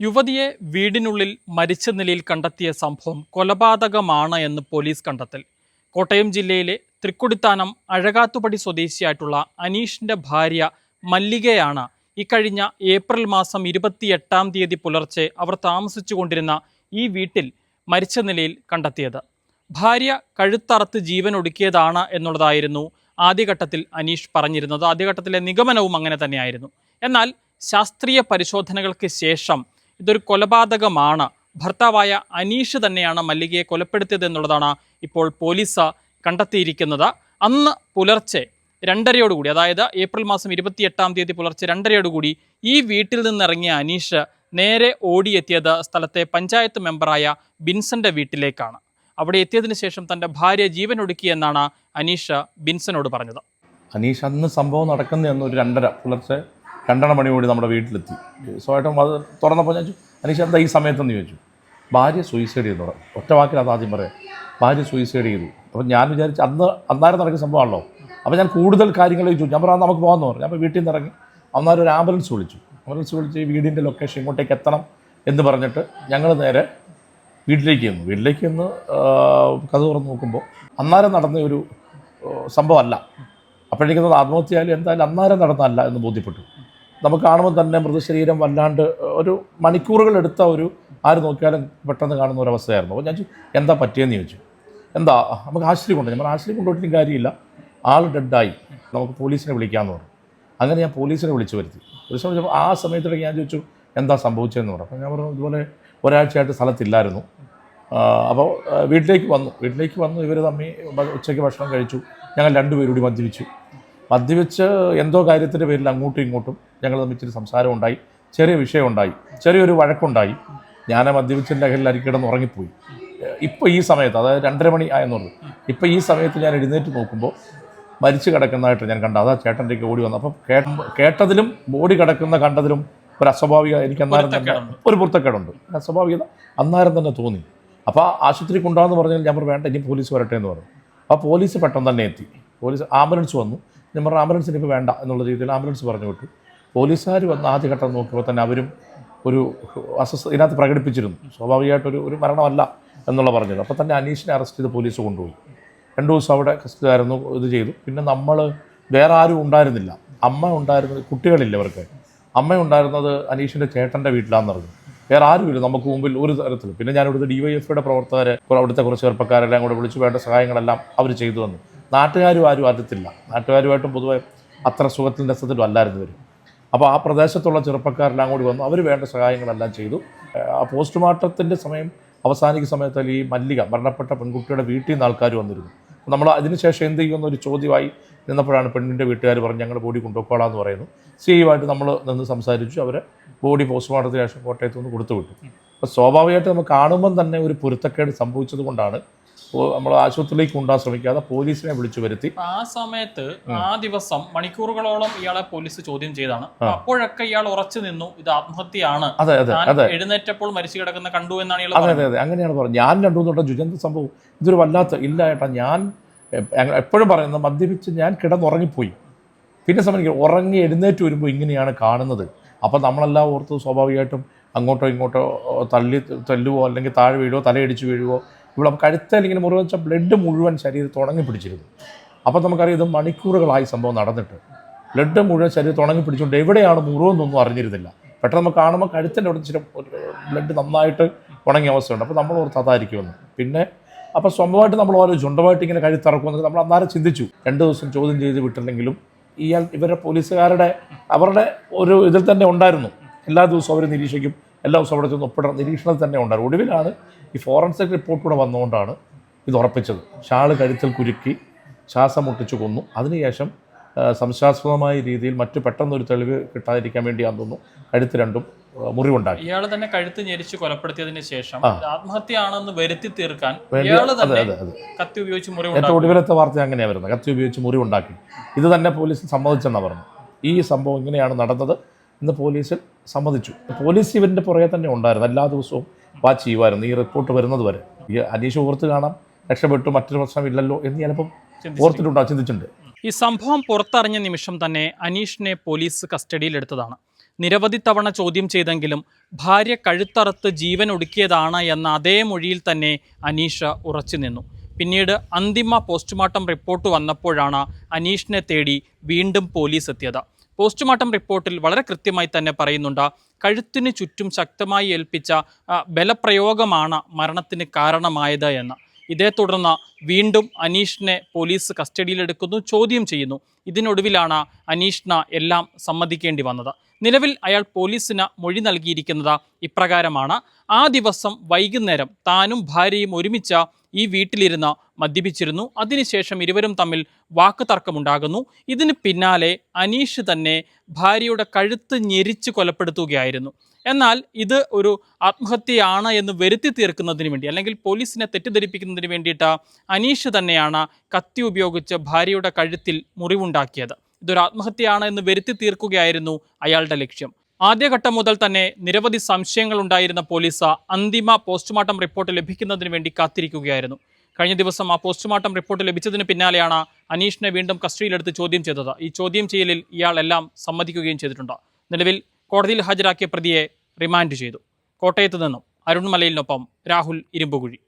യുവതിയെ വീടിനുള്ളിൽ മരിച്ച നിലയിൽ കണ്ടെത്തിയ സംഭവം കൊലപാതകമാണ് എന്ന് പോലീസ് കണ്ടെത്തൽ. കോട്ടയം ജില്ലയിലെ തൃക്കുടിത്താനം അഴകാത്തുപടി സ്വദേശിയായിട്ടുള്ള അനീഷിന്റെ ഭാര്യ മല്ലികയാണ് ഇക്കഴിഞ്ഞ ഏപ്രിൽ മാസം ഇരുപത്തിയെട്ടാം തീയതി പുലർച്ചെ അവർ താമസിച്ചുകൊണ്ടിരുന്ന ഈ വീട്ടിൽ മരിച്ച നിലയിൽ കണ്ടെത്തിയത്. ഭാര്യ കഴുത്തറത്ത് ജീവൻ ഒടുക്കിയതാണ് എന്നുള്ളതായിരുന്നു ആദ്യഘട്ടത്തിൽ അനീഷ് പറഞ്ഞിരുന്നത്. ആദ്യഘട്ടത്തിലെ നിഗമനവും അങ്ങനെ തന്നെയായിരുന്നു. എന്നാൽ ശാസ്ത്രീയ പരിശോധനകൾക്ക് ശേഷം ഇതൊരു കൊലപാതകമാണ്. ഭർത്താവായ അനീഷ് തന്നെയാണ് മല്ലികയെ കൊലപ്പെടുത്തിയത് എന്നുള്ളതാണ് ഇപ്പോൾ പോലീസ് കണ്ടെത്തിയിരിക്കുന്നത്. അന്ന് പുലർച്ചെ രണ്ടരയോടുകൂടി അതായത് ഏപ്രിൽ മാസം ഇരുപത്തിയെട്ടാം തീയതി പുലർച്ചെ രണ്ടരയോടുകൂടി ഈ വീട്ടിൽ നിന്നിറങ്ങിയ അനീഷ് നേരെ ഓടിയെത്തിയത് സ്ഥലത്തെ പഞ്ചായത്ത് മെമ്പറായ ബിൻസന്റെ വീട്ടിലേക്കാണ്. അവിടെ എത്തിയതിനു ശേഷം തന്റെ ഭാര്യ ജീവൻ ഒടുക്കിയെന്നാണ് അനീഷ് ബിൻസനോട് പറഞ്ഞത്. അനീഷ് അന്ന് സംഭവം നടക്കുന്നതെന്ന് ഒരു രണ്ടര പുലർച്ചെ രണ്ടര കൂടി നമ്മുടെ വീട്ടിലെത്തി. സ്വയമായിട്ടും അത് തുറന്നപ്പോൾ ഞാൻ അനീഷ് എന്താ ഈ സമയത്തെന്ന് ചോദിച്ചു? ഭാര്യ സൂയിസൈഡ് ചെയ്തു. ഒറ്റ വാക്കിൽ അത് ആദ്യം പറയാം ഭാര്യ സൂയിസൈഡ് ചെയ്തു. അപ്പം ഞാൻ വിചാരിച്ചു അന്ന് അന്നേരം നടക്കുന്ന സംഭവമാണല്ലോ. അപ്പോൾ ഞാൻ കൂടുതൽ കാര്യങ്ങൾ ചോദിച്ചു. ഞാൻ പറഞ്ഞു നമുക്ക് പോകാമെന്ന് പറഞ്ഞു. അപ്പോൾ വീട്ടിൽ നിന്ന് ഇറങ്ങി അന്നേരം ഒരു ആംബുലൻസ് വിളിച്ചു. ആംബുലൻസ് വിളിച്ച് വീടിന്റെ ലൊക്കേഷൻ ഇങ്ങോട്ടേക്ക് എത്തണം എന്ന് പറഞ്ഞിട്ട് ഞങ്ങൾ നേരെ വീട്ടിലേക്ക് ചെന്നു. വീട്ടിലേക്ക് ചെന്ന് കഥ തുറന്ന് നോക്കുമ്പോൾ അന്നേരം നടന്ന ഒരു സംഭവമല്ല. അപ്പോഴേക്കും ആത്മഹത്യയായാലും എന്തായാലും അന്നേരം നടന്നതല്ല എന്ന് ബോധ്യപ്പെട്ടു. നമുക്ക് കാണുമ്പോൾ തന്നെ മൃതശരീരം വല്ലാണ്ട് ഒരു മണിക്കൂറുകൾ എടുത്ത ഒരു ആര് നോക്കിയാലും പെട്ടെന്ന് കാണുന്ന ഒരു അവസ്ഥയായിരുന്നു. അപ്പോൾ ഞാൻ എന്താ പറ്റിയെന്ന് ചോദിച്ചു? എന്താ നമുക്ക് ആശുപത്രി കൊണ്ട് നമ്മൾ ആശുപത്രി കൊണ്ടുപോയിട്ടും കാര്യമില്ല. ആൾ ഡെഡായി. നമുക്ക് പോലീസിനെ വിളിക്കാമെന്ന് പറഞ്ഞു. അങ്ങനെ ഞാൻ പോലീസിനെ വിളിച്ചു വരുത്തി. പോലീസിനെ വിളിച്ചപ്പോൾ ആ സമയത്തിടയ്ക്ക് ഞാൻ ചോദിച്ചു എന്താ സംഭവിച്ചതെന്ന് പറഞ്ഞു അപ്പോൾ ഞാൻ പറഞ്ഞു ഇതുപോലെ ഒരാഴ്ചയായിട്ട് സ്ഥലത്തില്ലായിരുന്നു. അപ്പോൾ വീട്ടിലേക്ക് വന്നു. വീട്ടിലേക്ക് വന്നു ഇവർ തമ്മിൽ ഉച്ചയ്ക്ക് ഭക്ഷണം കഴിച്ചു. ഞങ്ങൾ രണ്ടുപേരും കൂടി മദ്യപിച്ചു. മദ്യപിച്ച് എന്തോ കാര്യത്തിന്റെ പേരിൽ അങ്ങോട്ടും ഇങ്ങോട്ടും ഞങ്ങൾ തമ്മിൽ ഇച്ചിരി സംസാരം ഉണ്ടായി. ചെറിയ വിഷയം ഉണ്ടായി. ചെറിയൊരു വഴക്കുണ്ടായി. ഞാൻ ആ മദ്യപിച്ചിന്റെ കിടന്ന് അരിക്കിടന്ന് ഉറങ്ങിപ്പോയി. ഇപ്പോൾ ഈ സമയത്ത് അതായത് രണ്ടര മണി ആയെന്നുള്ളത് ഇപ്പോൾ ഈ സമയത്ത് ഞാൻ എഴുന്നേറ്റ് നോക്കുമ്പോൾ മരിച്ചു കിടക്കുന്നതായിട്ട് ഞാൻ കണ്ടു. അതാ ചേട്ടന്റെയൊക്കെ ഓടി വന്നു. അപ്പം കേട്ടതിലും ബോഡി കിടക്കുന്ന കണ്ടതിലും ഒരു അസ്വാഭാവിക എനിക്ക് അന്നേരം തന്നെ ഒരു പുറത്തക്കേടുണ്ട് അസ്വാഭാവികത അന്നേരം തന്നെ തോന്നി. അപ്പോൾ ആശുപത്രി കൊണ്ടുപോകാന്ന് പറഞ്ഞാൽ ഞാൻ പറഞ്ഞു വേണ്ട ഇനി പോലീസ് വരട്ടെ എന്ന് പറഞ്ഞു. അപ്പോൾ പോലീസ് പെട്ടെന്ന് തന്നെ എത്തി. പോലീസ് ആംബുലൻസ് വന്നു. ഞാൻ പറഞ്ഞു ആംബുലൻസിന് ഇപ്പോൾ വേണ്ട എന്നുള്ള രീതിയിൽ ആംബുലൻസ് പറഞ്ഞു വിട്ടു. പോലീസുകാർ വന്ന് ആദ്യഘട്ടം നോക്കിയപ്പോൾ തന്നെ അവരും ഒരു അസ്വസ്ഥ ഇതിനകത്ത് പ്രകടിപ്പിച്ചിരുന്നു. സ്വാഭാവികമായിട്ടൊരു ഒരു മരണമല്ല എന്നുള്ള പറഞ്ഞത്. അപ്പോൾ തന്നെ അനീഷിനെ അറസ്റ്റ് ചെയ്ത് പോലീസ് കൊണ്ടുപോയി. രണ്ട് ദിവസം അവിടെ കസ്റ്റഡിയായിരുന്നു ഇത് ചെയ്തു. പിന്നെ നമ്മൾ വേറെ ആരും ഉണ്ടായിരുന്നില്ല. അമ്മ ഉണ്ടായിരുന്നത് കുട്ടികളില്ല അവർക്ക് അമ്മ ഉണ്ടായിരുന്നത് അനീഷിന്റെ ചേട്ടന്റെ വീട്ടിലാണെന്ന് പറഞ്ഞു. വേറെ ആരുമില്ല നമുക്ക് മുമ്പിൽ ഒരു തരത്തിലും. പിന്നെ ഞാൻ ഇവിടുത്തെ ഐയുടെ പ്രവർത്തകരെ കുറെ അവിടുത്തെ കുറച്ച് ചെറുപ്പക്കാരെല്ലാം കൂടെ വിളിച്ച് വേണ്ട സഹായങ്ങളെല്ലാം അവർ ചെയ്തു തന്നു. നാട്ടുകാരും ആരും അറിയത്തില്ല നാട്ടുകാരുമായിട്ടും പൊതുവെ അത്ര സുഖത്തിന്റെ രസത്തിലും അല്ലായിരുന്നു വരും അപ്പോൾ ആ പ്രദേശത്തുള്ള ചെറുപ്പക്കാരെല്ലാം കൂടി വന്നു. അവർ വേണ്ട സഹായങ്ങളെല്ലാം ചെയ്തു. ആ പോസ്റ്റ്മോർട്ടത്തിന്റെ സമയം അവസാനിക്കുന്ന സമയത്തിൽ ഈ മല്ലിക മരണപ്പെട്ട പെൺകുട്ടിയുടെ വീട്ടിൽ നിന്ന് ആൾക്കാർ വന്നിരുന്നു. നമ്മൾ അതിനുശേഷം എന്ത് ചെയ്യുമെന്ന് ഒരു ചോദ്യമായി നിന്നപ്പോഴാണ് പെണ്ണിന്റെ വീട്ടുകാർ പറഞ്ഞ് ഞങ്ങൾ ബോഡി കൊണ്ടുപോയിക്കോളാം എന്ന് പറയുന്നു. സി നമ്മൾ നിന്ന് സംസാരിച്ചു. അവരെ ബോഡി പോസ്റ്റ്മോർട്ടത്തിന് ശേഷം കോട്ടയത്ത് നിന്ന് കൊടുത്തു വിട്ടു. അപ്പോൾ സ്വാഭാവികമായിട്ട് നമ്മൾ കാണുമ്പം തന്നെ ഒരു പൊരുത്തക്കേട് സംഭവിച്ചത് കൊണ്ടാണ് നമ്മൾ ആശുപത്രിയിലേക്ക് കൊണ്ടുപോകാൻ ശ്രമിക്കാതെ പോലീസിനെ വിളിച്ചു വരുത്തി. ആ സമയത്ത് ആ ദിവസം മണിക്കൂറുകളോളം ഇയാളെ പോലീസ് ചോദ്യം ചെയ്താണ്. അപ്പൊ അപ്പോഴൊക്കെ ഇയാൾ ഉറച്ചു നിന്നു ഇത് ആത്മഹത്യയാണ്. അതെ അതെ എഴുന്നേറ്റപ്പോൾ മരിച്ചു കിടക്കുന്ന കണ്ടു എന്നാണ് ഇയാൾ അതെ അതെ അതെ അങ്ങനെയാണ് പറഞ്ഞത്. ഞാൻ രണ്ടു വട്ടം ജുജന്ത സംഭവം? ഇതൊരു വല്ലാത്ത ഇല്ല ഏട്ടാ ഞാൻ എപ്പോഴും പറയുന്നത് മദ്യപിച്ച് ഞാൻ കിടന്നുറങ്ങിപ്പോയി. പിന്നെ സമയം ഉറങ്ങി എഴുന്നേറ്റ് വരുമ്പോൾ ഇങ്ങനെയാണ് കാണുന്നത്. അപ്പം നമ്മളെല്ലാം ഓർത്ത് സ്വാഭാവികമായിട്ടും അങ്ങോട്ടോ ഇങ്ങോട്ടോ തള്ളി തല്ലുവോ അല്ലെങ്കിൽ താഴെ വീഴുവോ തലയിടിച്ച് വീഴുവോ ഇവിടെ കഴുത്ത് ഇങ്ങനെ വെച്ചാൽ ബ്ലഡ് മുഴുവൻ ശരീരം ഉണങ്ങി പിടിച്ചിരുന്നു. അപ്പോൾ നമുക്കറിയാം ഇത് മണിക്കൂറുകളായി സംഭവം നടന്നിട്ട്. ബ്ലഡ് മുഴുവൻ ശരീരം ഉണങ്ങി പിടിച്ചുകൊണ്ട് എവിടെയാണ് മുറിവെന്നൊന്നും അറിഞ്ഞിരുന്നില്ല. പെട്ടെന്ന് നമുക്ക് കാണുമ്പോൾ കഴുത്തിന്റെ അവിടെ ഇച്ചിരി ബ്ലഡ് നന്നായിട്ട് ഉണങ്ങിയ അവസ്ഥയുണ്ട്. അപ്പോൾ നമ്മൾ ഓർത്ത് അതായിരിക്കുമെന്ന്. പിന്നെ അപ്പോൾ സ്വന്തമായിട്ട് നമ്മൾ ഓരോ ചുണ്ടമായിട്ട് ഇങ്ങനെ കഴുത്തിറക്കുമെന്ന് നമ്മൾ അന്നേരം ചിന്തിച്ചു. രണ്ട് ദിവസം ചോദ്യം ചെയ്ത് വിട്ടില്ലെങ്കിലും ഇയാൾ ഇവരുടെ പോലീസുകാരുടെ അവരുടെ ഒരു ഇതിൽ തന്നെ ഉണ്ടായിരുന്നു. എല്ലാ ദിവസവും അവർ നിരീക്ഷിക്കും. എല്ലാ ദിവസവും അവിടെ ചെന്ന് ഒപ്പിടുന്ന നിരീക്ഷണത്തിൽ തന്നെ ഉണ്ടായിരുന്നു. ഒടുവിലാണ് ഈ ഫോറൻസിക് റിപ്പോർട്ട് കൂടെ വന്നുകൊണ്ടാണ് ഇത് ഉറപ്പിച്ചത്. ഷാൾ കഴുത്തിൽ കുരുക്കി ശ്വാസം മുട്ടിച്ചു കൊന്നു. അതിനുശേഷം സംശയാസ്പദമായ രീതിയിൽ മറ്റു പെട്ടെന്നൊരു തെളിവ് കിട്ടാതിരിക്കാൻ വേണ്ടിയാന്ന് തോന്നുന്നു കഴുത്ത് രണ്ടും മുറിവുണ്ടാക്കി. ഇയാൾ തന്നെ കഴുത്ത് ഞെരിച്ച് കൊലപ്പെടുത്തിയതിന് ശേഷം ആത്മഹത്യയാണെന്ന് വരുത്തി തീർക്കാൻ കത്തി ഉപയോഗിച്ച് ഏറ്റവും മുറിവുണ്ടാക്കി ഒടുവിലത്തെ വാർത്ത അങ്ങനെയാണ് വരുന്നത്. കത്തി ഉപയോഗിച്ച് മുറിവുണ്ടാക്കി. ഇത് തന്നെ പോലീസ് സമ്മതിച്ചെന്നാണ് പറഞ്ഞു ഈ സംഭവം ഇങ്ങനെയാണ് നടന്നത്. എന്ന് പോലീസിൽ സമ്മതിച്ചു. പോലീസ് ഇവന്റെ പുറകെ തന്നെ ഉണ്ടായിരുന്നു. എല്ലാ ദിവസവും വാച്ച് ചെയ്യുമായിരുന്നു. ഈ റിപ്പോർട്ട് വരുന്നത് വരെ. ഈ അനീഷ് ഓർത്ത് കാണാം. രക്ഷപ്പെട്ടു. മറ്റൊരു പ്രശ്നമില്ലല്ലോ എന്ന് ചിലപ്പം ഓർത്തിട്ടുണ്ടാവും ചിന്തിച്ചിട്ടുണ്ട്. ഈ സംഭവം പുറത്തറിഞ്ഞ നിമിഷം തന്നെ അനീഷിനെ പോലീസ് കസ്റ്റഡിയിലെടുത്തതാണ് നിരവധി തവണ ചോദ്യം ചെയ്തെങ്കിലും ഭാര്യ കഴുത്തറുത്ത് ജീവൻ ഒടുക്കിയതാണ് എന്ന അതേ മൊഴിയിൽ തന്നെ അനീഷ ഉറച്ചു നിന്നു. പിന്നീട് അന്തിമ പോസ്റ്റ്മോർട്ടം റിപ്പോർട്ട് വന്നപ്പോഴാണ് അനീഷിനെ തേടി വീണ്ടും പോലീസ് എത്തിയത്. പോസ്റ്റ്മോർട്ടം റിപ്പോർട്ടിൽ വളരെ കൃത്യമായി തന്നെ പറയുന്നുണ്ട് കഴുത്തിന് ചുറ്റും ശക്തമായി ഏൽപ്പിച്ച ബലപ്രയോഗമാണ് മരണത്തിന് കാരണമായത് എന്ന്. ഇതേ തുടർന്ന് വീണ്ടും അനീഷിനെ പോലീസ് കസ്റ്റഡിയിലെടുക്കുന്നു ചോദ്യം ചെയ്യുന്നു. ഇതിനൊടുവിലാണ് അനീഷിന എല്ലാം സമ്മതിക്കേണ്ടി വന്നത്. നിലവിൽ അയാൾ പോലീസിന് മൊഴി നൽകിയിരിക്കുന്നത് ഇപ്രകാരമാണ്. ആ ദിവസം വൈകുന്നേരം താനും ഭാര്യയും ഒരുമിച്ച് ഈ വീട്ടിലിരുന്ന് മദ്യപിച്ചിരുന്നു. അതിനുശേഷം ഇരുവരും തമ്മിൽ വാക്ക് തർക്കമുണ്ടാകുന്നു ഇതിന് പിന്നാലെ അനീഷ് തന്നെ ഭാര്യയുടെ കഴുത്ത് ഞെരിച്ച് കൊലപ്പെടുത്തുകയായിരുന്നു. എന്നാൽ ഇത് ഒരു ആത്മഹത്യയാണ് എന്ന് വരുത്തി തീർക്കുന്നതിന് വേണ്ടി അല്ലെങ്കിൽ പോലീസിനെ തെറ്റിദ്ധരിപ്പിക്കുന്നതിന് വേണ്ടിയിട്ട് അനീഷ് തന്നെയാണ് കത്തി ഉപയോഗിച്ച് ഭാര്യയുടെ കഴുത്തിൽ മുറിവുണ്ടാക്കിയത്. ഇതൊരു ആത്മഹത്യയാണ് എന്ന് വരുത്തി തീർക്കുകയായിരുന്നു അയാളുടെ ലക്ഷ്യം. ആദ്യഘട്ടം മുതൽ തന്നെ നിരവധി സംശയങ്ങൾ ഉണ്ടായിരുന്ന പോലീസ് അന്തിമ പോസ്റ്റ്മോർട്ടം റിപ്പോർട്ട് ലഭിക്കുന്നതിന് വേണ്ടി കാത്തിരിക്കുകയായിരുന്നു. കഴിഞ്ഞ ദിവസം ആ പോസ്റ്റ്മോർട്ടം റിപ്പോർട്ട് ലഭിച്ചതിന് പിന്നാലെയാണ് അനീഷിനെ വീണ്ടും കസ്റ്റഡിയിലെടുത്ത് ചോദ്യം ചെയ്തത്. ഈ ചോദ്യം ചെയ്യലിൽ ഇയാളെല്ലാം സമ്മതിക്കുകയും ചെയ്തിട്ടുണ്ട്. നിലവിൽ കോടതിയിൽ ഹാജരാക്കിയ പ്രതിയെ റിമാൻഡ് ചെയ്തു. കോട്ടയത്ത് നിന്നും അരുൺമലയിലിനൊപ്പം രാഹുൽ ഇരുമ്പുകുഴി.